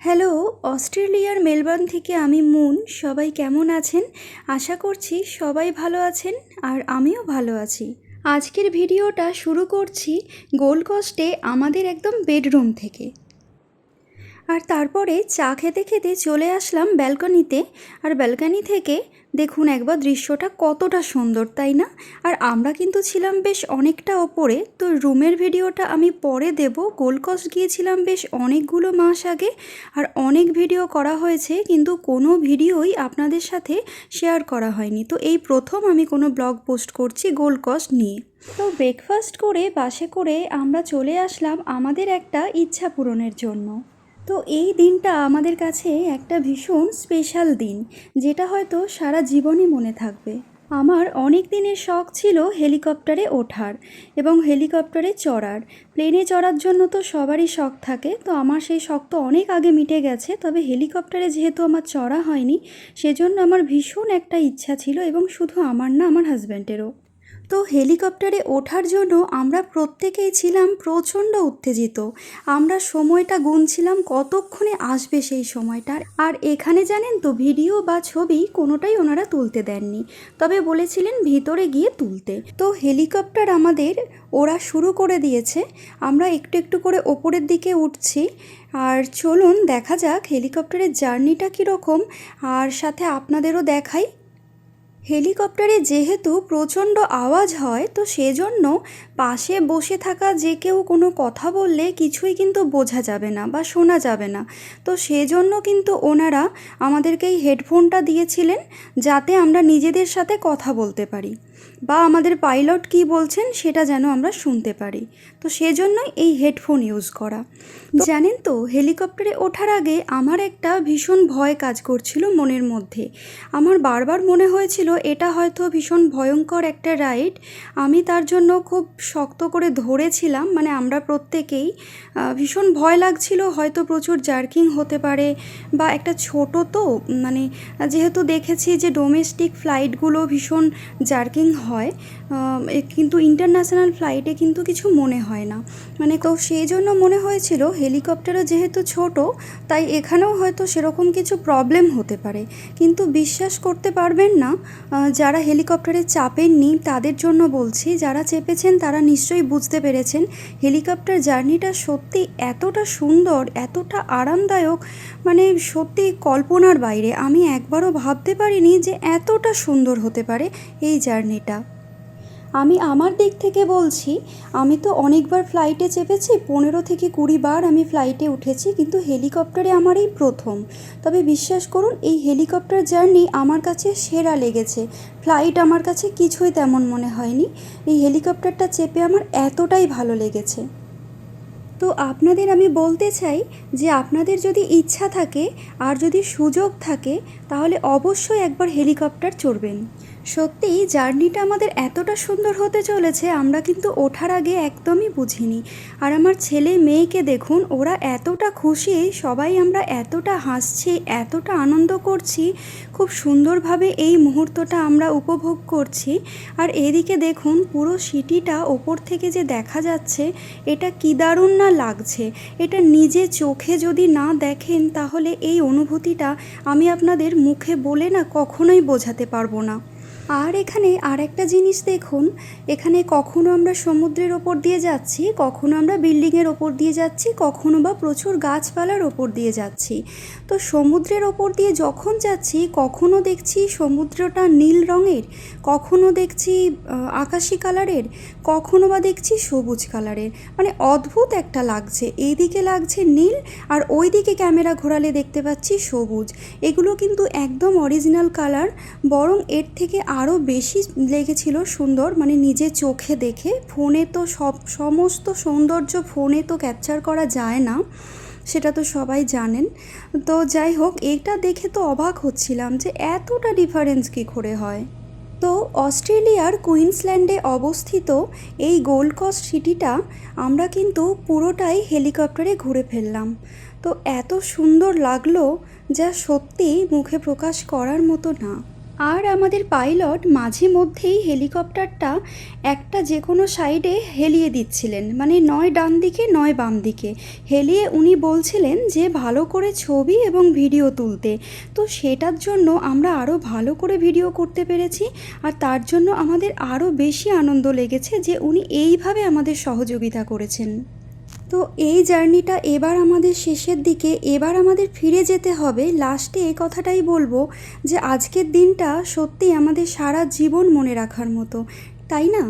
Hello, অস্ট্রেলিয়ার Melbourne থেকে আমি মুন। সবাই কেমন আছেন? আশা করছি সবাই ভালো আছেন আর আমিও ভালো আছি। আজকের ভিডিওটা শুরু করছি গোল্ড কস্টে আমাদের একদম বেডরুম থেকে। আর তারপরে চা খেতে খেতে চলে আসলাম ব্যালকনিতে। আর ব্যালকনি থেকে দেখুন একবার দৃশ্যটা কতটা সুন্দর, তাই না? আর আমরা কিন্তু ছিলাম বেশ অনেকটা ওপরে, তো রুমের ভিডিওটা আমি পরে দেব। গোল্ড কোস্ট গিয়েছিলাম বেশ অনেকগুলো মাস আগে, আর অনেক ভিডিও করা হয়েছে, কিন্তু কোনো ভিডিওই আপনাদের সাথে শেয়ার করা হয়নি। তো এই প্রথম আমি কোনো ব্লগ পোস্ট করছি গোল্ড কোস্ট নিয়ে। তো ব্রেকফাস্ট করে, বাসে করে আমরা চলে আসলাম আমাদের একটা ইচ্ছা পূরণের জন্য। তো এই দিনটা আমাদের কাছে একটা ভীষণ স্পেশাল দিন, যেটা হয়তো সারা জীবনই মনে থাকবে। আমার অনেক দিনের শখ ছিল হেলিকপ্টারে ওঠার এবং হেলিকপ্টারে চড়ার। প্লেনে চড়ার জন্য তো সবারই শখ থাকে, তো আমার সেই শখ তো অনেক আগে মিটে গেছে, তবে হেলিকপ্টারে যেহেতু আমার চড়া হয়নি, সেজন্য আমার ভীষণ একটা ইচ্ছা ছিল এবং শুধু আমার না, আমার হাজব্যান্ডেরও তো হেলিকপ্টারে ওঠার জন্য আমরা প্রত্যেকেই ছিলাম প্রচণ্ড উত্তেজিত। আমরা সময়টা গুনছিলাম কতক্ষণে আসবে সেই সময়টার আর এখানে জানেন তো, ভিডিও বা ছবি কোনোটাই ওনারা তুলতে দেননি। তবে বলেছিলেন ভিতরে গিয়ে তুলতে। তো হেলিকপ্টার আমাদের ওরা শুরু করে দিয়েছে। আমরা একটু একটু করে ওপরের দিকে উঠছি। আর চলুন দেখা যাক হেলিকপ্টারের জার্নিটা কীরকম। আর সাথে আপনাদেরও দেখাই হেলিকপ্টারে যেহেতু প্রচণ্ড আওয়াজ হয়, তো সেজন্য পাশে বসে থাকা যে কেউ কোনো কথা বললে কিছুই কিন্তু বোঝা যাবে না বা শোনা যাবে না। তো সেজন্য কিন্তু ওনারা আমাদেরকে এই হেডফোনটা দিয়েছিলেন, যাতে আমরা নিজেদের সাথে কথা বলতে পারি। বা আমাদের পাইলট কি বলছেন সেটা যেন আমরা শুনতে পারি। তো সেজন্যই এই হেডফোন ইউজ করা। জানেন তো হেলিকপ্টারে ওঠার আগে আমার একটা ভীষণ ভয় কাজ করছিল মনের মধ্যে। আমার বারবার মনে হয়েছিল এটা হয়তো ভীষণ ভয়ঙ্কর একটা রাইড। আমি তার জন্য খুব শক্ত করে ধরেছিলাম মানে আমরা প্রত্যেকেই ভীষণ ভয় লাগছিল হয়তো প্রচুর জার্কিং হতে পারে বা একটা ছোট তো মানে যেহেতু দেখেছি যে ডোমেস্টিক ফ্লাইটগুলো ভীষণ জার্কিং হয় কিন্তু ইন্টারন্যাশনাল ফ্লাইটে কিন্তু কিছু মনে হয় না। মানে তো সেই জন্য মনে হয়েছিল হেলিকপ্টারও যেহেতু ছোট, তাই এখানেও হয়তো সেরকম কিছু প্রবলেম হতে পারে। কিন্তু বিশ্বাস করতে পারবেন না যারা হেলিকপ্টারে চাপেননি তাদের জন্য বলছি, যারা চেপেছেন তারা নিশ্চয়ই বুঝতে পেরেছেন, হেলিকপ্টার জার্নিটা সত্যি এতটা সুন্দর, এতটা আরামদায়ক মানে সত্যি কল্পনার বাইরে। আমি একবারও ভাবতে পারিনি যে এতটা সুন্দর হতে পারে এই জার্নিটা। আমি আমার দিক থেকে বলছি, আমি তো অনেকবার ফ্লাইটে চেপেছি, পনেরো থেকে কুড়ি বার আমি ফ্লাইটে উঠেছি, কিন্তু হেলিকপ্টারে আমার এই প্রথম। তবে বিশ্বাস করুন, এই হেলিকপ্টার জার্নি আমার কাছে সেরা লেগেছে। ফ্লাইট আমার কাছে কিছুই তেমন মনে হয়নি। এই হেলিকপ্টারটা চেপে আমার এতটাই ভালো লেগেছে। তো আপনাদের আমি বলতে চাই যে আপনাদের যদি ইচ্ছা থাকে, আর যদি সুযোগ থাকে, তাহলে অবশ্যই একবার হেলিকপ্টার চড়বেন। সত্যি, জার্নিটা আমাদের এতটা সুন্দর হতে চলেছে, আমরা কিন্তু ওঠার আগে একদমই বুঝিনি। আর আমার ছেলে মেয়েকে দেখুন, ওরা এতটা খুশি, সবাই আমরা এতটা হাসছি, এতটা আনন্দ করছি, খুব সুন্দরভাবে এই মুহূর্তটা আমরা উপভোগ করছি। আর এদিকে দেখুন, পুরো সিটিটা ওপর থেকে যে দেখা যাচ্ছে, এটা কী দারুণ না লাগছে। এটা নিজে চোখে যদি না দেখেন, তাহলে এই অনুভূতিটা আমি আপনাদের মুখে বলে না, কখনোই বোঝাতে পারব না। আর এখানে আর একটা জিনিস দেখুন, এখানে কখনো আমরা সমুদ্রের ওপর দিয়ে যাচ্ছি, কখনো আমরা বিল্ডিংয়ের ওপর দিয়ে যাচ্ছি, কখনো বা প্রচুর গাছপালার ওপর দিয়ে যাচ্ছি। তো সমুদ্রের ওপর দিয়ে যখন যাচ্ছি, কখনো দেখছি সমুদ্রটা নীল রঙের, কখনো দেখছি আকাশি কালারের, কখনো বা দেখছি সবুজ কালারের। মানে অদ্ভুত একটা লাগছে, এইদিকে লাগছে নীল আর ওই দিকে ক্যামেরা ঘোরালে দেখতে পাচ্ছি সবুজ। এগুলো কিন্তু একদম অরিজিনাল কালার, বরং এর থেকে আরও বেশি লেগেছিল সুন্দর মানে নিজে চোখে দেখে। ফোনে তো সব, সমস্ত সৌন্দর্য ফোনে তো ক্যাপচার করা যায় না, সেটা তো সবাই জানেন। তো যাই হোক, এটা দেখে তো অবাক হচ্ছিলাম যে এতটা ডিফারেন্স কী করে হয়। তো অস্ট্রেলিয়ার কুইন্সল্যান্ডে অবস্থিত এই গোল্ড কস্ট সিটিটা আমরা কিন্তু পুরোটাই হেলিকপ্টারে ঘুরে ফেললাম। তো এত সুন্দর লাগল যা সত্যি মুখে প্রকাশ করার মতো না। আর আমাদের পাইলট মাঝে মধ্যেই হেলিকপ্টারটা একটা যে কোনো সাইডে হেলিয়ে দিচ্ছিলেন। মানে নয় ডান দিকে, নয় বাম দিকে। হেলিয়ে উনি বলছিলেন যে, ভালো করে ছবি এবং ভিডিও তুলতে। তো সেটার জন্য আমরা আরও ভালো করে ভিডিও করতে পেরেছি। আর তার জন্য আমাদের আরও বেশি আনন্দ লেগেছে যে, উনি এইভাবে আমাদের সহযোগিতা করেছেন। তো এই জার্নিটা এবার আমাদের শেষের দিকে, এবার আমাদের ফিরে যেতে হবে। লাস্টে এই কথাটাই বলব যে, আজকের দিনটা সত্যি আমাদের সারা জীবন মনে রাখার মতো। তাই না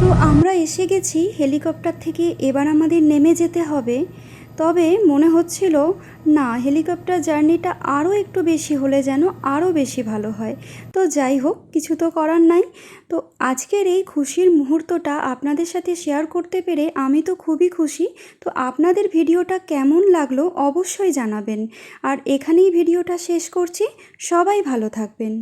তো গেছি হেলিকপ্টার থেকে এবার আমাদের নেমে যেতে হবে। তবে মনে হচ্ছিল, না, হেলিকপ্টার জার্নিটা আরও একটু বেশি হলে যেন আরও বেশি ভালো হয়। তো যাই হোক, কিছু তো করার নাই। তো আজকের এই খুশির মুহূর্তটা আপনাদের সাথে শেয়ার করতে পেরে আমি তো খুবই খুশি। তো আপনাদের ভিডিওটা কেমন লাগল অবশ্যই জানাবেন। আর এখানেই ভিডিওটা শেষ করছি। সবাই ভালো থাকবেন।